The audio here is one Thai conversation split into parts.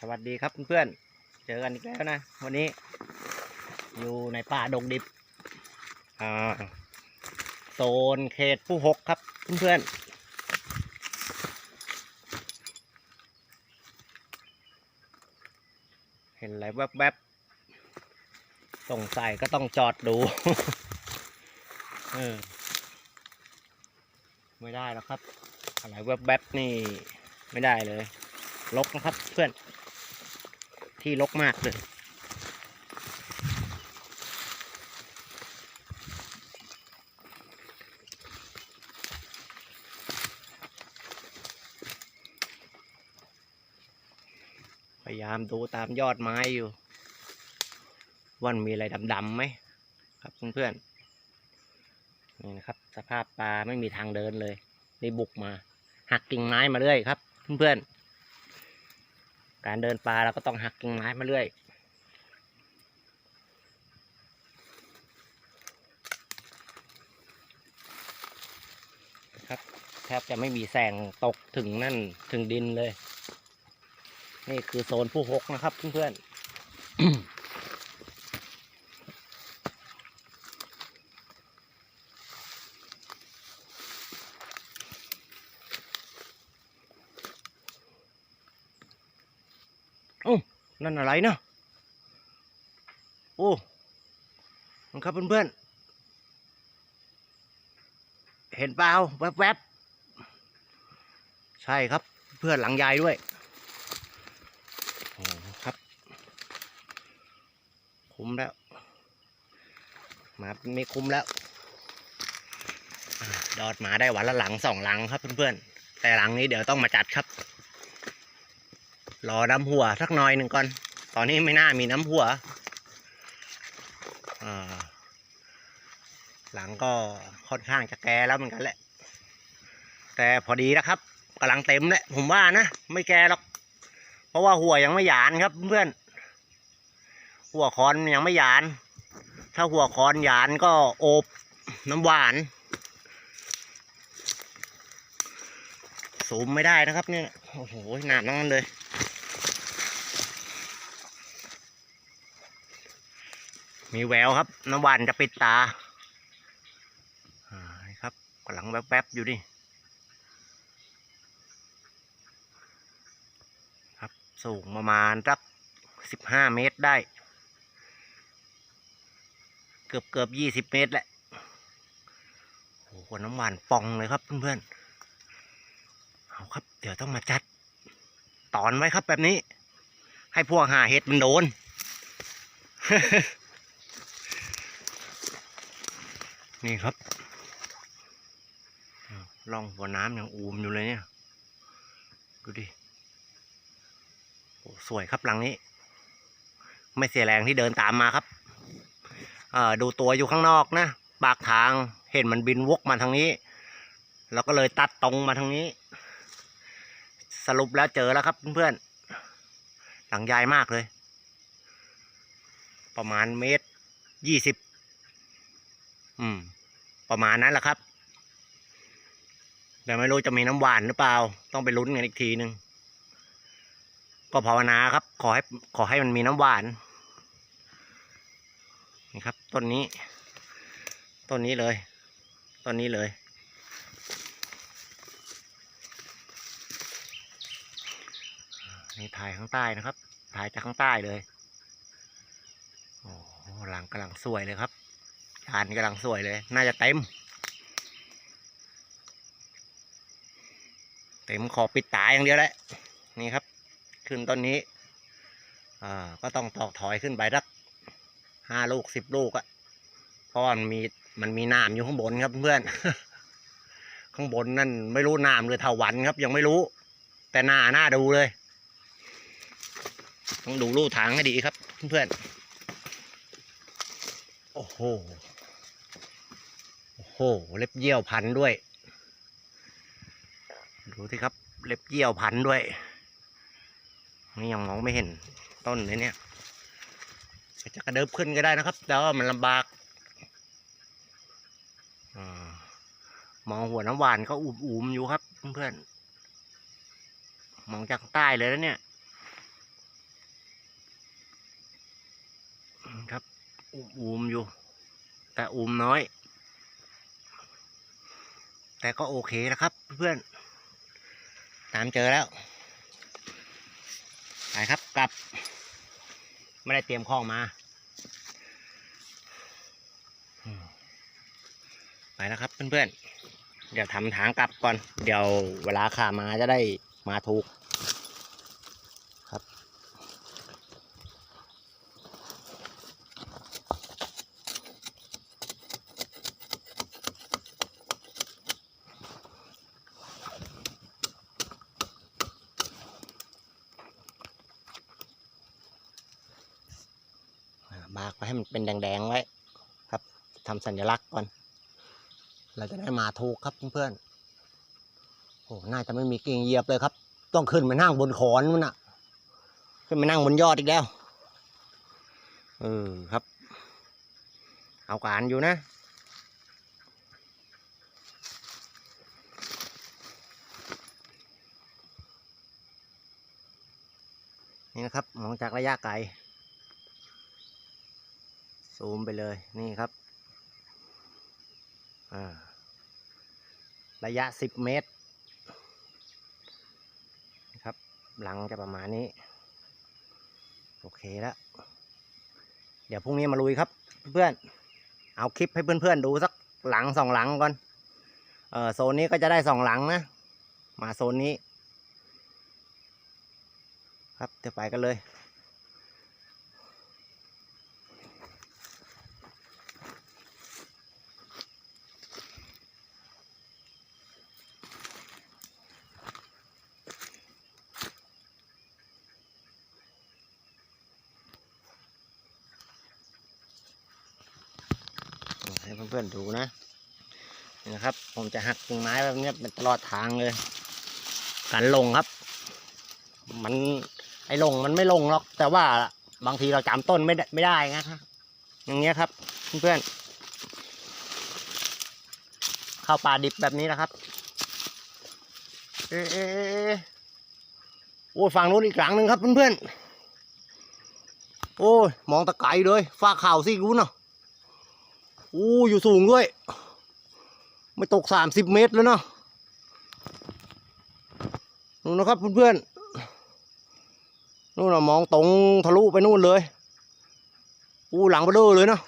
สวัสดีครับเพื่อนๆ เจอกันอีกแล้วนะ วันนี้ อยู่ในป่าดงดิบโซนเขตผู้หกครับเพื่อนๆ เห็นอะไรแวบๆสงสัยก็ต้องจอดดูเออไม่ได้แล้วครับ อะไรแวบๆนี่ ไม่ได้เลย ลกนะครับเพื่อน ที่ลกมากเลย พยายามดูตามยอดไม้อยู่ว่ามันมีอะไรดำๆไหมครับเพื่อนๆนี่นะครับ สภาพปลาไม่มีทางเดินเลยนี่บุกมา หักกิ่งไม้มาเรื่อยครับ เพื่อนๆ การเดินปลาเราก็ต้องหักกิ่งไม้มาเรื่อยครับแทบจะไม่มีแสงตกถึงนั่นถึงดินเลย นี่คือโซนผู้หกนะครับเพื่อนๆ โอ้ นั่นอะไรเนาะโอ้มันครับเพื่อนๆ เห็นเปล่าแวบๆ ใช่ครับเพื่อนหลังยายด้วยโอ้ครับ คุ้มแล้ว มาไม่คุ้มแล้วอดอดหมาได้วันละหลังสองหลังครับเพื่อนๆ แต่หลังนี้เดี๋ยวต้องมาจัดครับ รอน้ำหัวสักหน่อยหนึ่งก่อน ตอนนี้ไม่น่ามีน้ำหัวหลังก็ค่อนข้างจะแก่แล้วเหมือนกันแหละ แต่พอดีนะครับกำลังเต็มแหละผมว่านะ ไม่แก่หรอก เพราะว่าหัวยังไม่หยานครับเพื่อน หัวคอนยังไม่หยาน ถ้าหัวคอนหยานก็โอบน้ำหวานสูมไม่ได้นะครับเนี่ย โอ้โหหนาดนั้นเลย มีแววครับน้ำหวานจะปิดตาอ่านี่ครับกำลังแวบๆอยู่นี่ครับสูงประมาณสักสิบห้าเมตรได้ เกือบเกือบยี่สิบเมตรแหละโอ้โหน้ำหวานปองเลยครับเพื่อนๆเอาครับ เดี๋ยวต้องมาจัดตอนไว้ครับแบบนี้ ให้พวกหาเห็ดมันโดน นี่ครับอ้าวล่องหัวน้ำยังอูมอยู่เลยเนี่ย ดูดิโอ้สวยครับหลังนี้ ไม่เสียแรงที่เดินตามมาครับอ่อดูตัวอยู่ข้างนอกนะ ปากทางเห็นมันบินวกมาทางนี้ เราก็เลยตัดตรงมาทางนี้ สรุปแล้วเจอแล้วครับเพื่อนๆหลังใหญ่มากเลย ประมาณเมตรยี่สิบ อืม ประมาณนั้นแหละครับแต่ไม่รู้จะมีน้ำหวานหรือเปล่า ต้องไปลุ้นกันอีกทีหนึ่งก็ภาวนาครับ ขอให้ขอให้มันมีน้ำหวาน นี่ครับต้นนี้ต้นนี้เลยต้นนี้เลย นี่ถ่ายข้างใต้นะครับ ถ่ายจากข้างใต้เลย โอ้หหลังกำลังสวยเลยครับ จานกำลังสวยเลย น่าจะเต็ม เต็มขอบปิดตาอย่างเดียวแหละ นี่ครับ ขึ้นต้นนี้ อ่า ก็ต้องตอกถอยขึ้นไปสักห้าลูกสิบลูกอะเพราะมันมีมันมีน้ำอยู่ข้างบนครับเพื่อน ข้างบนนั่นไม่รู้น้ำหรือเถาวันครับ ยังไม่รู้ แต่หน้าหน้าดูเลย ต้องดูลู่ทางให้ดีครับ เพื่อนโอ้โห โห เล็บเยี่ยวพันด้วย ดูสิครับ เล็บเยี่ยวพันด้วย นี่ยังมองไม่เห็นต้นเลยเนี่ยจะกระเดิบขึ้นก็ได้นะครับ แต่ว่ามันลำบากมองหัวน้ำหวานก็อุ่มอยู่ครับเพื่อนๆมองจากใต้เลยแล้วเนี่ยครับ อุ่มอยู่ แต่อุ่มน้อย แต่ก็โอเคนะครับ เพื่อนตามเจอแล้วไปครับกลับ ไม่ได้เตรียมของมา ไปแล้วครับเพื่อนๆเดี๋ยวทำทางกลับก่อน เดี๋ยวเวลาขามาจะได้มาถูก ครับ อ่าบากไปให้มันเป็นแดงๆ ไว้ครับทำสัญลักษณ์ก่อน เราจะได้มาถูกครับเพื่อนๆโอ้น่าจะไม่มีกิ่งเหยียบเลยครับ ต้องขึ้นมานั่งบนขอนมันอะขึ้นมานั่งบนยอดอีกแล้วเออครับ เอาการอยู่นะนี่นะครับมองจากระยะไกล ซูมไปเลยนี่ครับอ่าระยะสิบเมตรนะครับ หลังจะประมาณนี้ โอเคแล้ว เดี๋ยวพรุ่งนี้มาลุยครับ เพื่อนเอาคลิปให้เพื่อนๆดูสักหลังสองหลังก่อนเออโซนนี้ก็จะได้สองหลังนะ มาโซนนี้ ครับเดี๋ยวไปกันเลย ให้เพื่อนๆดูนะนี่นะครับ ผมจะหักกิ่งไม้แบบนี้เป็นตลอดทางเลยกันลงครับ มันไอ้ลงมันไม่ลงหรอก แต่ว่าบางทีเราจำต้นไม่ได้ไม่ได้นะครับอย่างเงี้ยครับ เพื่อนๆเข้าป่าดิบแบบนี้นะครับ เอเอะเอะเอะโอ้ยฝั่งนู้นอีกหลังหนึ่งครับเพื่อนๆโอ้ยมองตะไกรเลยฟ้าข่าวสิรู้เนาะ อู้อยู่สูงด้วย ไม่ตกสามสิบเมตรแล้วเนาะนู่นนะครับเพื่อนๆนู่นนะมองตรงทะลุไปนู่นเลยอู้หลังเบลอเลยเนาะ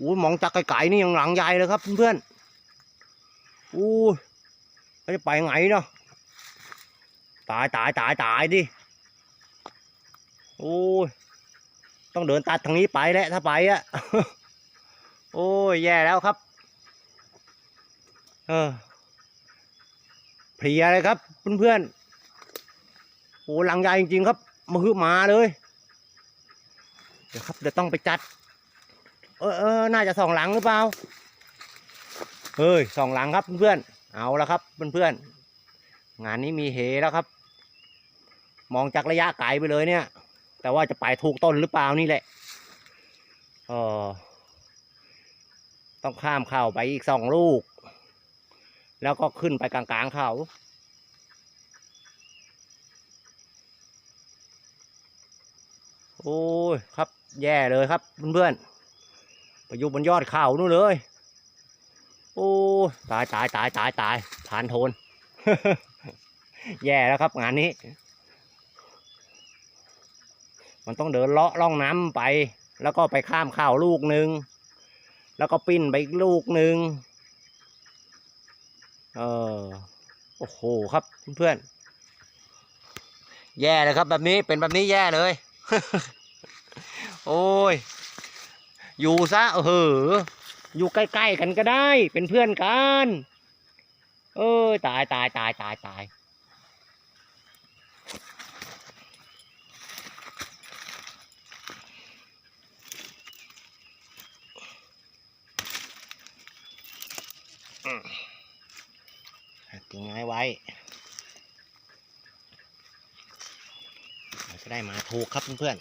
อู้มองจากไกลๆนี่ยังหลังใหญ่เลยครับเพื่อนๆอู้จะไปไงเนาะตายตายตายตายดิโอ้ยต้องเดินตัดทางนี้ไปแหละถ้าไปอะ โอ้ยแย่แล้วครับ เออเพลียเลยครับเพื่อนๆโอ้หลังใหญ่จริงๆครับมาคือมาเลย เดี๋ยวครับเดี๋ยวต้องไปจัด เออเออน่าจะสองหลังหรือเปล่าเฮ้ยสองหลังครับเพื่อนๆเอาละครับเพื่อนๆงานนี้มีเฮแล้วครับ มองจากระยะไกลไปเลยเนี่ย แต่ว่าจะไปถูกต้นหรือเปล่านี่แหละเออ ต้องข้ามเข้าไปอีกสองลูก แล้วก็ขึ้นไปกลางๆเขาโอ้ยครับ แย่เลยครับเพื่อนๆไปอยู่บนยอดเขานู่นเลย โอ้ตายตายตายตายตายผ่านโทน แย่แล้วครับงานนี้ มันต้องเดินเลาะล่องน้ำไป แล้วก็ไปข้ามข่าวลูกหนึ่ง แล้วก็ปิ้นไปอีกลูกหนึ่งเออโอ้โหครับเพื่อนๆแย่เลยครับแบบนี้เป็นแบบนี้แย่เลย โอ้ย อยู่ซะเอออยู่ใกล้ๆกันก็ได้ เป็นเพื่อนกัน เอ้ยตายตายตายตายตาย กิ่งไม้ไว้เราจะได้มาถูกครับเพื่อน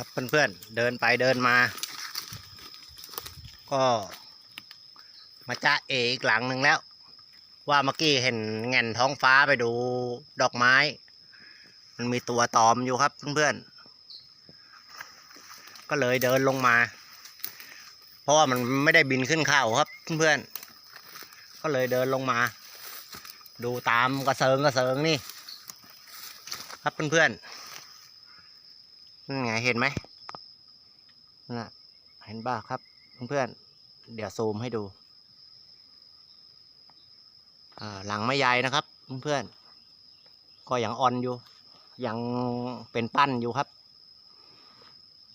ครับเพื่อนๆเดินไปเดินมา ก็ มาจ้าเออีกหลังหนึ่งแล้ว ว่าเมื่อกี้เห็นแง่นท้องฟ้าไปดูดอกไม้ มันมีตัวตอมอยู่ครับเพื่อนๆก็เลยเดินลงมา เพราะว่ามันไม่ได้บินขึ้นเขาครับเพื่อนๆก็เลยเดินลงมา ดูตามกระเซิงกระเซิงนี่ ครับเพื่อนๆ นั่นไงเห็นไหมน่ะเห็นบ้าครับเพื่อนๆเดี๋ยวซูมให้ดูอ่าหลังไม่ใหญ่นะครับเพื่อนๆก็ยังอ่อนอยู่ ยังเป็นปั้นอยู่ครับ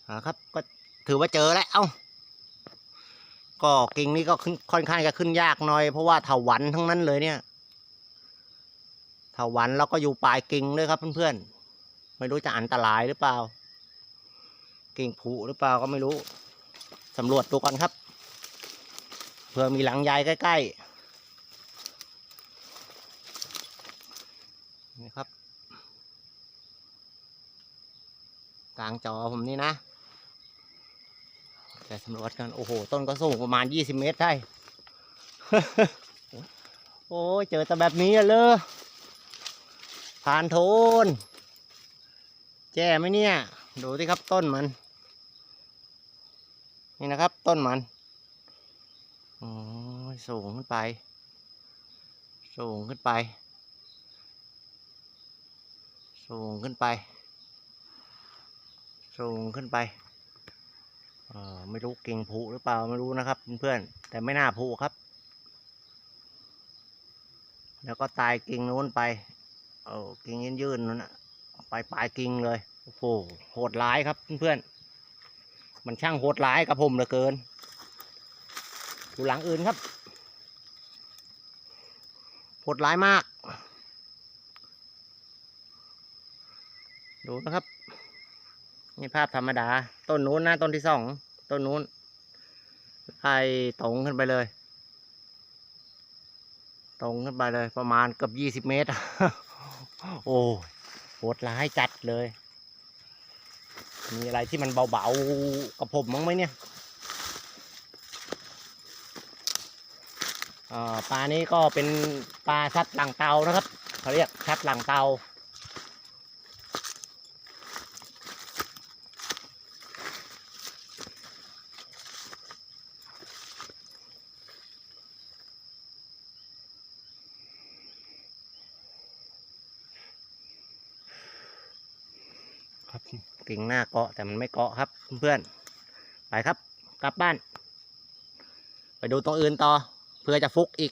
อ่าครับ ก็ถือว่าเจอแล้วเอ้าก็กิ่งนี้ก็ขึ้นค่อนข้างจะขึ้นยากหน่อย เพราะว่าเถาวันทั้งนั้นเลยเนี่ยเถาวันแล้วก็อยู่ปลายกิ่งด้วยครับเพื่อนๆไม่รู้จะอันตรายหรือเปล่า กิ่งผุหรือเปล่าก็ไม่รู้สำรวจดูก่อนครับเผื่อมีหลังใหญ่ใกล้ๆนี่ครับ กลางจอผมนี่นะจะสำรวจกัน โอ้โห ต้นก็สูงประมาณยี่สิบเมตรได้ โอ้เจอแต่แบบนี้เลยผ่านโทน แจ้ไหมเนี่ย ดูสิครับต้นมัน นี่นะครับ ต้นมันโอ้สูงขึ้นไป สูงขึ้นไป สูงขึ้นไป สูงขึ้นไปเออไม่รู้กิ่งผุหรือเปล่าไม่รู้นะครับเพื่อนๆแต่ไม่น่าผุครับ แล้วก็ตายกิ่งนู้นไปเออกิ่งยืนๆนั่นนะไปปลายกิ่งเลยโอ้โหโหดร้ายครับเพื่อนๆ มันช่างโหดร้ายกับผมเหลือเกิน ดูหลังอื่นครับ โหดร้ายมาก ดูนะครับ นี่ภาพธรรมดา ต้นนู้นนะต้นที่สอง ต้นนู้นไล่ตรงขึ้นไปเลย ตรงขึ้นไปเลย ประมาณเกือบยี่สิบเมตร โอ้โหดร้ายจัดเลย มีอะไรที่มันเบาๆกับผมมั้งไหมเนี่ยปลานี้ก็เป็นปลาชัดหลังเตานะครับเขาเรียกชัดหลังเตา กิ่งหน้าเกาะแต่มันไม่เกาะครับเพื่อนๆไปครับ กลับบ้าน ไปดูตัวอื่นต่อเพื่อจะฟุกอีก